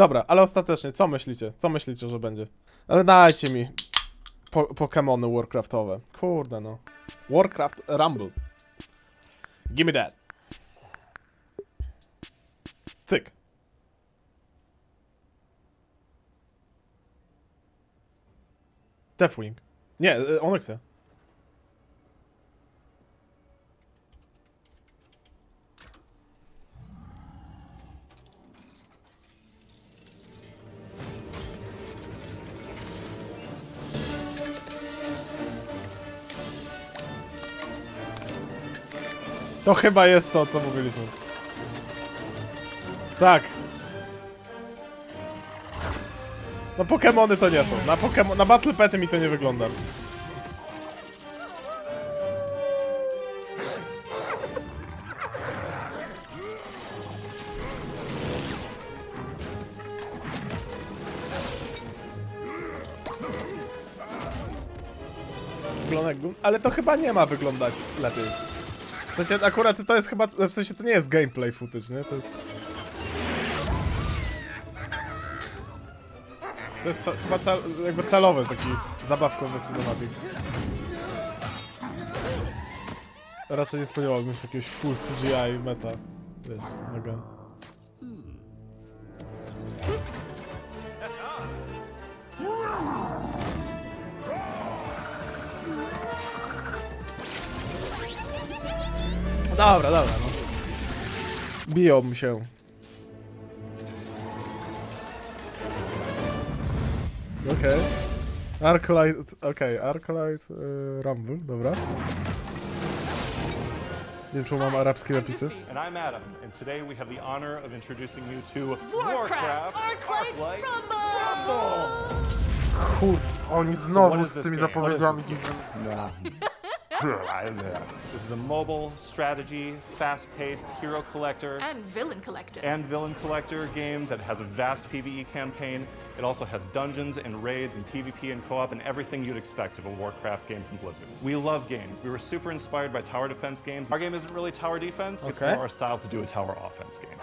Dobra, ale ostatecznie, co myślicie? Co myślicie, że będzie? Ale dajcie mi po Pokemony Warcraftowe. Kurde no. Warcraft Rumble. Gimme that. Cyk. Deathwing. Nie, y, Onyxia. To chyba jest to, co mówiliśmy. Tak. No Pokemony to nie są. Na, Pokemon na Battle Pety mi to nie wygląda. Ale to chyba nie ma wyglądać lepiej. W sensie akurat to jest chyba, w sensie to nie jest gameplay footage, nie? To jest... To jest ca- chyba cel, jakby celowe, taki zabawkowy cinematic. Raczej nie spodziewałbym się jakiegoś full CGI meta. Wiesz, mega. Dobra, dobra, no. Biją się. Okej. Arclight, okej, Arclight y, Rumble, dobra. Nie wiem, czemu mam arabskie napisy. And I'm Adam, and today we have the honor of introducing you to Warcraft, Arclight, Rumble! Kurw, oni znowu z tymi zapowiedziami dziwnymi. This is a mobile strategy, fast-paced hero collector And Villain Collector. and villain collector game that has a vast PvE campaign. It also has dungeons and raids and PvP and co-op and everything you'd expect of a Warcraft game from Blizzard. We love games. We were super inspired by tower defense games. Our game isn't really tower defense. It's Okay. more our style to do a tower offense game.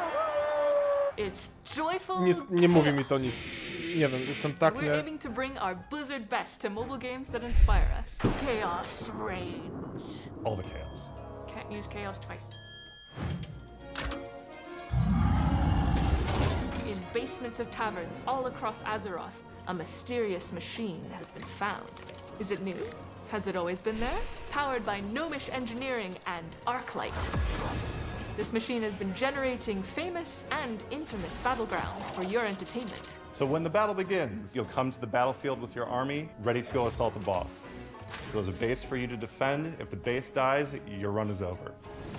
It's joyful. Nie, nie mówi mi to nic. Nie wiem, jestem tak We're nie... aiming to bring our Blizzard best to mobile games that inspire us. Chaos reigns. All the chaos. Can't use chaos twice. In basements of taverns all across Azeroth, a mysterious machine has been found. Is it new? Has it always been there? Powered by Gnomish engineering and Arclight. This machine has been generating famous and infamous battlegrounds for your entertainment. So when the battle begins, you'll come to the battlefield with your army, ready to go assault the boss. There's a base for you to defend. If the base dies, your run is over.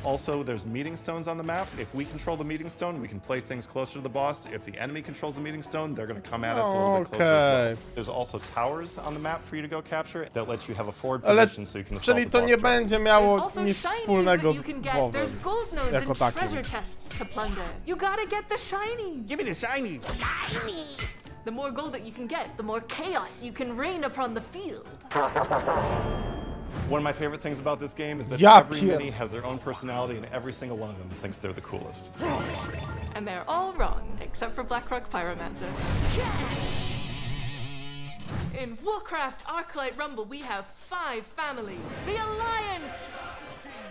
Also, there's meeting stones on the map. If we control the meeting stone, we can play things closer to the boss. If the enemy controls the meeting stone, they're going to come at us a little bit closer as Okay. well. There's also towers on the map for you to go capture that let you have a forward Ale, position so you can assault czyli the to boss nie directly. będzie miało nic wspólnego z you. WoWem. There's gold nodes Jako and takim. treasure chests to plunder. You gotta get the shiny. Give me the shiny! The more gold that you can get, the more chaos you can rain upon the field. One of my favorite things about this game is that Ja every pier- mini has their own personality and every single one of them thinks they're the coolest. And they're all wrong, except for Blackrock Pyromancer. In Warcraft Arclight Rumble, we have five families. The Alliance!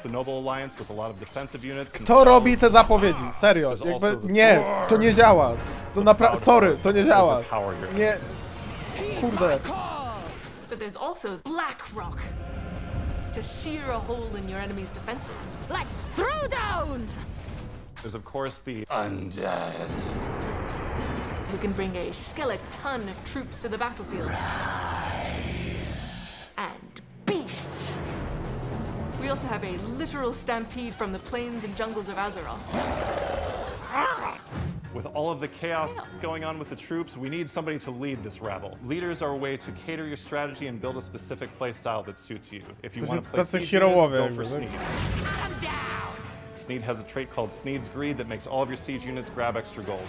The Noble Alliance with a lot of defensive units. and Kto spells. robi te zapowiedzi? Serio, jakby nie, to nie działa. To naprawdę, sorry, to nie działa. Overpower your Nie, kurde. But there's also Blackrock to sear a hole in your enemy's defenses. Let's throw down! There's of course the undead. who can bring a skeleton ton of troops to the battlefield. And beasts. We also have a literal stampede from the plains and jungles of Azeroth. Ah! With all of the chaos going on with the troops, we need somebody to lead this rabble. Leaders are a way to cater your strategy and build a specific playstyle that suits you. If you want to play tacy siege herołowie units, go for jakby, tak? Sneed. I'm down! Sneed has a trait called Sneed's Greed that makes all of your siege units grab extra gold.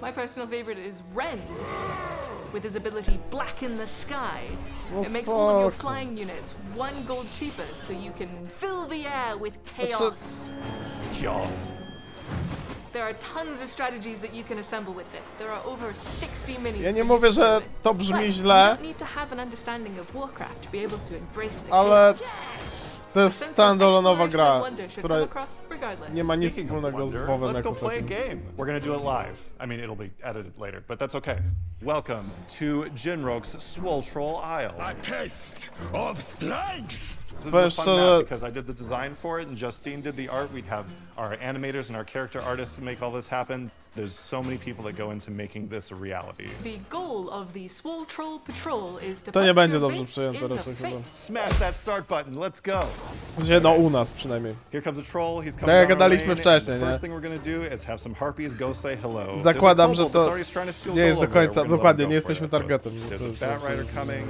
My personal favorite is Ren. with his ability Blacken the Sky. No it makes all of your flying units one gold cheaper, so you can fill the air with chaos. Chaos. There are tons of strategies that you can assemble with this. There are over 60 minis. Ja nie for you mówię, to że play with. to brzmi But źle. You don't need to have an understanding of Warcraft to be able to embrace the Ale chaos. to jest Sense of standalone'owa exploration gra, and wonder should która come across regardless. nie ma nic Speaking of wspólnego z wonder, WoWem let's go jako play a takim. game. We're gonna do it live. I mean, it'll be edited later, but that's okay. Welcome to Jinroke's Swole Troll Isle. A taste of strength. This Powiem is a fun map because I did the design for it and Justine did the art. We'd have our animators and our character artists to make all this happen. There's so many people that go into making this a reality. The goal of the Swole Troll Patrol is to To nie punch będzie your dobrze base przyjęte in the raczej chyba. face. Smash that start button. Let's go. Gdzie no u nas przynajmniej. Here comes a troll. He's coming Tak jak down our gadaliśmy lane, wcześniej, The first nie? thing we're gonna do is have some harpies go say hello. Zakładam, że to nie jest do końca- dokładnie, nie jesteśmy targetem. There's a bat rider coming,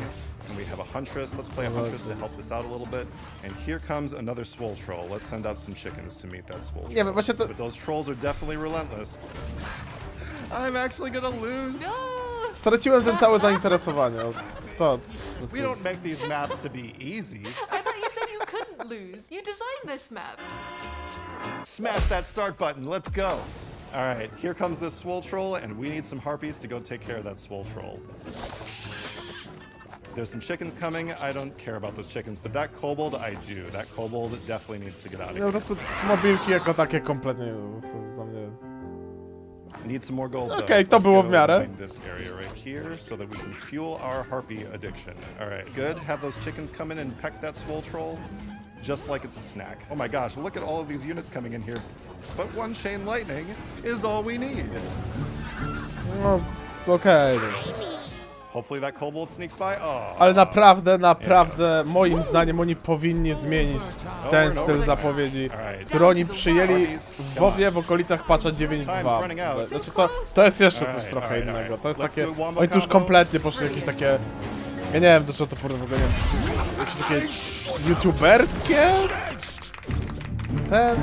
and we have a huntress. Let's play a huntress to help this out a little bit. And here comes another swole troll. Let's send out some chickens to meet that swole troll. Nie wiem, właśnie But those trolls are definitely relentless. I'm actually gonna lose. No! Straciłem tym całe zainteresowanie. To. We don't make these maps to be easy. I thought you said you couldn't lose. You designed this map. Smash that start button. Let's go. All right, here comes this swole troll, and we need some harpies to go take care of that swole troll. There's some chickens coming. I don't care about those chickens, but that kobold, I do. That kobold definitely needs to get out of No, po here. prostu mobilki jako takie kompletnie po prostu jest dla mnie... Need some more gold. Okej, though. to Let's było go w miarę. mine This area right here, so that we can fuel our harpy addiction. All right, good. Have those chickens come in and peck that swole troll, just like it's a snack. Oh my gosh, look at all of these units coming in here. But one chain lightning is all we need. No, okej. no. Ale naprawdę, naprawdę, moim zdaniem oni powinni zmienić ten styl zapowiedzi, który oni przyjęli w WoWie w okolicach patcha 9.2. Znaczy to, to jest jeszcze coś trochę innego. To jest takie... Oni tu już kompletnie poszli jakieś takie... Ja nie wiem, do czego to w ogóle nie wiem. Jakieś takie youtuberskie? Ten...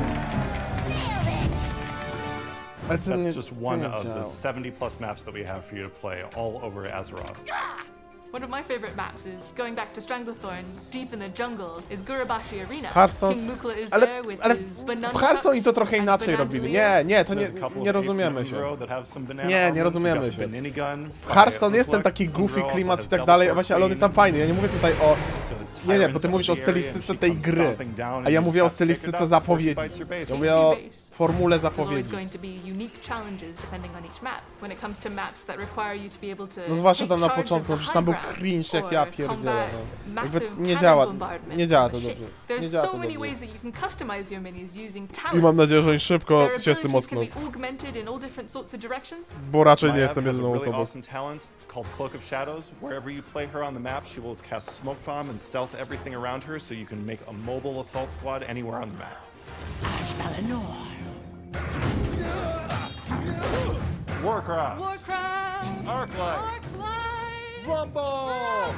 Ale to nie, That's just one nie of the działa. 70 plus maps that we have for you to play all over Azeroth. One of my favorite maps is going back to Stranglethorn, deep in the jungle, is Gurabashi Arena. Hearthstone- King Mukla is Ale, there with ale his w banana Hearthstone i to trochę and inaczej robili. Nie, nie, to nie, There's a couple nie of apes rozumiemy się. Umbro that have some banana Nie, nie rozumiemy się. the Banini gun by Hearthstone jest ten Uplek. taki goofy also klimat i has tak Double dalej, właśnie, ale on jest sam fajny. Ja nie mówię tutaj o... Nie, nie, bo ty mówisz o stylistyce tej gry. A ja mówię o stylistyce zapowiedzi. Ja mówię o formule zapowiedzi. No zwłaszcza tam na początku, przecież tam był cringe jak ja pierdzielę. No. Jakby nie działa, nie działa to dobrze. Nie działa to dobrze. I mam nadzieję, że oni szybko się z tym ockną, bo raczej nie jestem jedyną osobą. Cloak of Shadows. Wherever you play her on the map, she will cast smoke bomb and stealth everything around her, so you can make a mobile assault squad anywhere on the map. Warcraft, Warcraft! Arclight, Arclight! Rumble.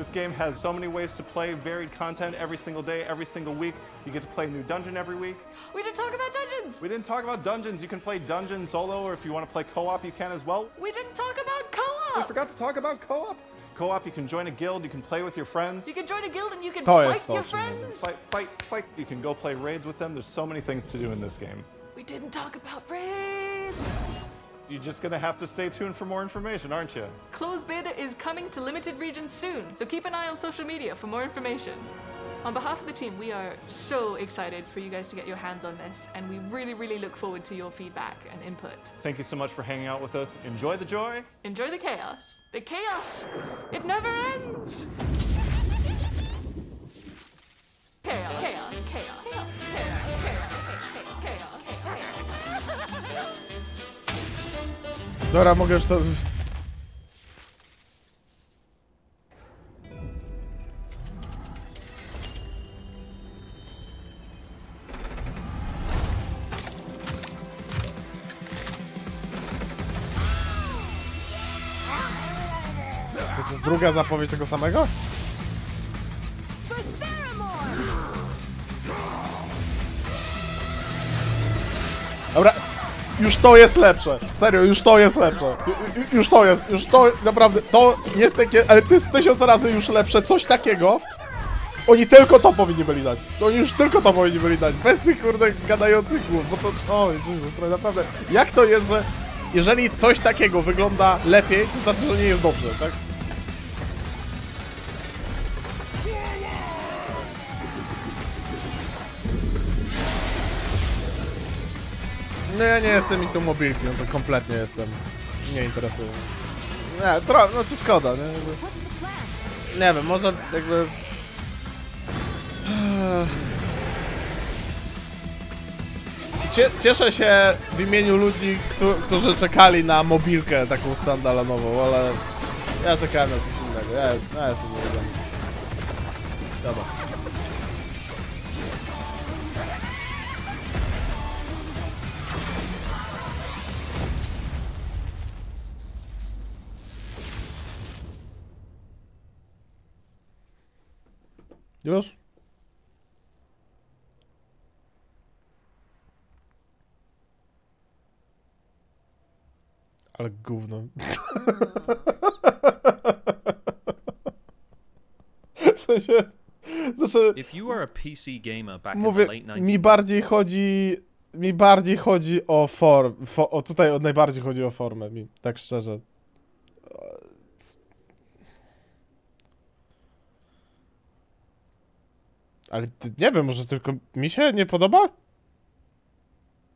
This game has so many ways to play, varied content every single day, every single week. You get to play a new dungeon every week. We didn't talk about dungeons! We didn't talk about dungeons. You can play dungeon solo, or if you want to play co-op, you can as well. We didn't talk about co-op! We forgot to talk about co-op. Co-op, you can join a guild, you can play with your friends. You can join a guild and you can To fight jest to, your o czym mówię. friends! Fight, fight, fight. You can go play raids with them. There's so many things to do in this game. We didn't talk about raids! You're just gonna have to stay tuned for more information, aren't you? Close bid is coming to limited regions soon, so keep an eye on social media for more information. On behalf of the team, we are so excited for you guys to get your hands on this, and we really, really look forward to your feedback and input. Thank you so much for hanging out with us. Enjoy the joy. Enjoy the chaos. The chaos! It never ends! Chaos, chaos, chaos, chaos, chaos, chaos, chaos, chaos. Dobra, mogę już to... druga zapowiedź tego samego? Dobra, już to jest lepsze. Serio, już to jest lepsze. Ju- ju- Już to jest, już to naprawdę, to jest takie, ale to jest tysiąc razy już lepsze, coś takiego. Oni tylko to powinni byli dać. Oni już tylko to powinni byli dać. Bez tych kurde gadających głów, bo to... O Jezus, naprawdę... Jak to jest, że jeżeli coś takiego wygląda lepiej, to znaczy, że nie jest dobrze, tak? No ja nie jestem tą mobilki, no to kompletnie jestem. Nie interesuje. Nie, trochę, no czy szkoda, nie? Nie wiem, może jakby... Cie, cieszę się w imieniu ludzi, któ- którzy czekali na mobilkę taką standalonową, ale ja czekałem na coś innego. Ja, ja jestem nie Dobra. Już? Ale gówno. W sensie... Znaczy, If you were a PC gamer back mówię, in the late 90s, mi bardziej chodzi... Mi bardziej chodzi o form. Fo, o tutaj o, najbardziej chodzi o formę mi, tak szczerze. Ale nie wiem, może tylko mi się nie podoba?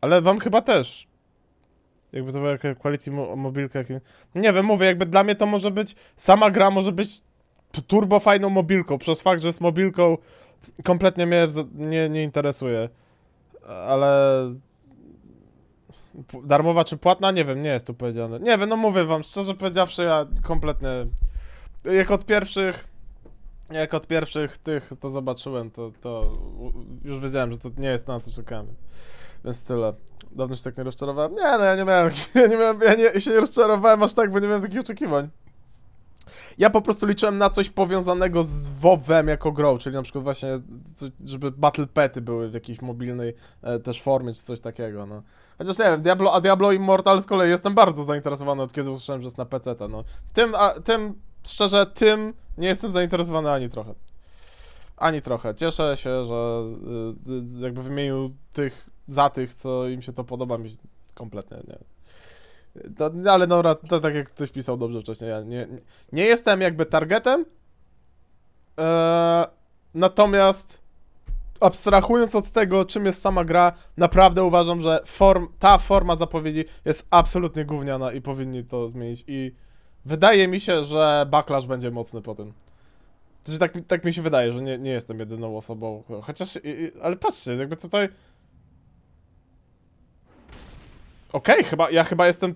Ale wam chyba też. Jakby to była jaka quality mo mobilka. Nie wiem, mówię, jakby dla mnie to może być, sama gra może być turbo fajną mobilką, przez fakt, że z mobilką kompletnie mnie nie, nie interesuje. Ale... Darmowa czy płatna? Nie wiem, nie jest tu powiedziane. Nie wiem, no mówię wam, szczerze powiedziawszy, ja kompletnie... Jak od pierwszych... Jak od pierwszych tych to zobaczyłem, to, to już wiedziałem, że to nie jest to, na co czekałem. Więc tyle. Dawno się tak nie rozczarowałem. Nie, no ja nie miałem, ja nie miałem, ja, nie, się nie rozczarowałem aż tak, bo nie miałem takich oczekiwań. Ja po prostu liczyłem na coś powiązanego z WoWem jako grą, czyli na przykład właśnie, żeby Battle Pety były w jakiejś mobilnej e, też formie, czy coś takiego, no. Chociaż nie wiem, Diablo, a Diablo Immortal z kolei jestem bardzo zainteresowany od kiedy usłyszałem, że jest na PC, no. Tym, a, tym, szczerze, tym nie jestem zainteresowany ani trochę. Ani trochę. Cieszę się, że y, y, jakby w imieniu tych, za tych, co im się to podoba, mi kompletnie nie. To, ale no, to tak jak ktoś pisał dobrze wcześniej, ja nie, nie, jestem jakby targetem, e, natomiast abstrahując od tego, czym jest sama gra, naprawdę uważam, że form, ta forma zapowiedzi jest absolutnie gówniana i powinni to zmienić i wydaje mi się, że backlash będzie mocny po tym. Znaczy, tak, tak mi się wydaje, że nie, nie jestem jedyną osobą. Chociaż, ale patrzcie, jakby tutaj. Okej, chyba, ja chyba jestem.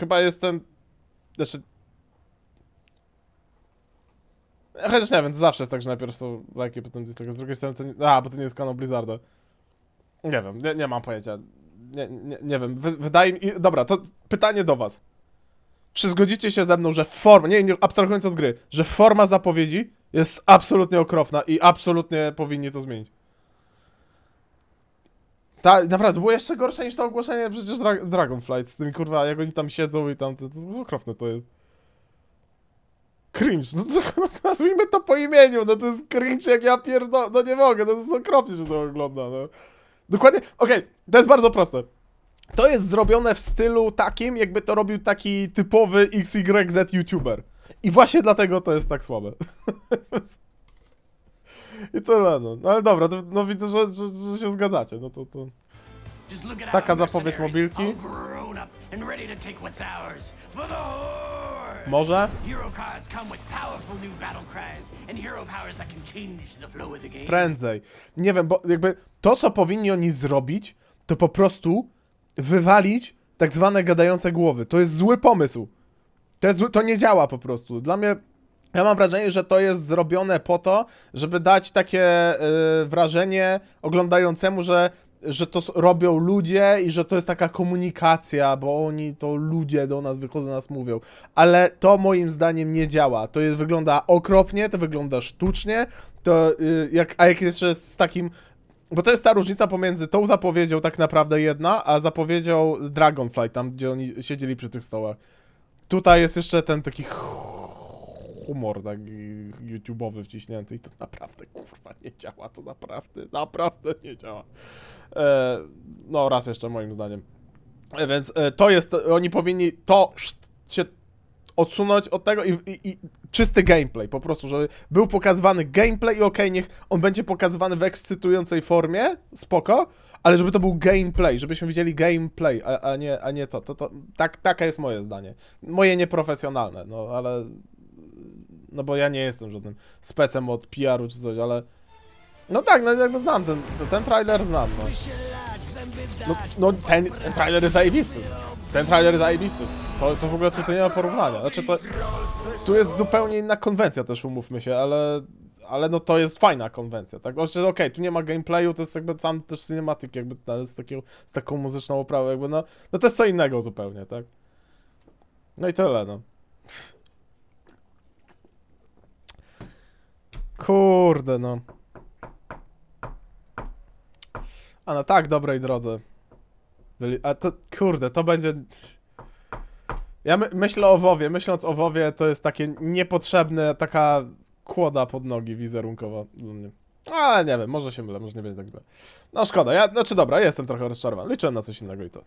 Chyba jestem. Znaczy. Chociaż nie wiem, to zawsze jest tak, że najpierw są lajki, potem dislike. Z drugiej strony to nie. A, bo to nie jest kanał Blizzarda. Nie wiem, nie, nie mam pojęcia. Nie, nie, nie wiem, wy, wydaje mi. Dobra, to pytanie do Was. Czy zgodzicie się ze mną, że forma, nie, nie abstrahując od gry, że forma zapowiedzi jest absolutnie okropna i absolutnie powinni to zmienić? Ta, naprawdę, było jeszcze gorsze niż to ogłoszenie przecież Dra Dragonflight z tymi kurwa, jak oni tam siedzą i tam, to, to okropne to jest. Cringe, no co, no, nazwijmy to po imieniu, no to jest cringe jak ja pierdo... no nie mogę, no to jest okropnie się to ogląda, no. Dokładnie, okej, to jest bardzo proste. To jest zrobione w stylu takim, jakby to robił taki typowy XYZ YouTuber. I właśnie dlatego to jest tak słabe. I tyle, no. no ale dobra, to, no widzę, że, że, że się zgadzacie, no to... to... Taka zapowiedź mobilki. Może? Prędzej. Nie wiem, bo jakby to, co powinni oni zrobić, to po prostu wywalić tak zwane gadające głowy. To jest zły pomysł. To, jest to nie działa po prostu. Dla mnie, ja mam wrażenie, że to jest zrobione po to, żeby dać takie y, wrażenie oglądającemu, że, że to robią ludzie i że to jest taka komunikacja, bo oni to ludzie do nas wychodzą, do nas mówią. Ale to moim zdaniem nie działa. To jest, wygląda okropnie, to wygląda sztucznie, to y, jak, a jak jeszcze z takim bo to jest ta różnica pomiędzy tą zapowiedzią tak naprawdę jedna, a zapowiedzią Dragonflight, tam gdzie oni siedzieli przy tych stołach. Tutaj jest jeszcze ten taki humor tak y, YouTube'owy wciśnięty i to naprawdę, kurwa, nie działa, to naprawdę, naprawdę nie działa. E, no, raz jeszcze moim zdaniem. E, więc e, to jest, oni powinni to się odsunąć od tego i, i, i czysty gameplay, po prostu, żeby był pokazywany gameplay i okej, niech on będzie pokazywany w ekscytującej formie, spoko, ale żeby to był gameplay, żebyśmy widzieli gameplay, a, a, nie, a nie to. to, to tak, taka jest moje zdanie. Moje nieprofesjonalne, no ale... No bo ja nie jestem żadnym specem od PR-u czy coś, ale... No tak, no jakby znam ten, ten trailer znam, no. No, no ten, ten trailer jest zajebisty. Ten trailer jest zajebisty. To, to w ogóle tutaj nie ma porównania. Znaczy to... Tu jest zupełnie inna konwencja też, umówmy się, ale... Ale no to jest fajna konwencja, tak? Znaczy, okej, tu nie ma gameplayu, to jest jakby sam też cinematic, jakby ale z, takiego, z taką muzyczną oprawą, jakby no... No to jest co innego zupełnie, tak? No i tyle, no. Kurde, no. A na tak dobrej drodze. A to, kurde, to będzie... Ja my, myślę o WoWie, myśląc o WoWie, to jest takie niepotrzebne, taka kłoda pod nogi wizerunkowa dla mnie. Ale nie wiem, może się mylę, może nie będzie tak źle. No szkoda, ja, znaczy dobra, jestem trochę rozczarowany, liczyłem na coś innego i to.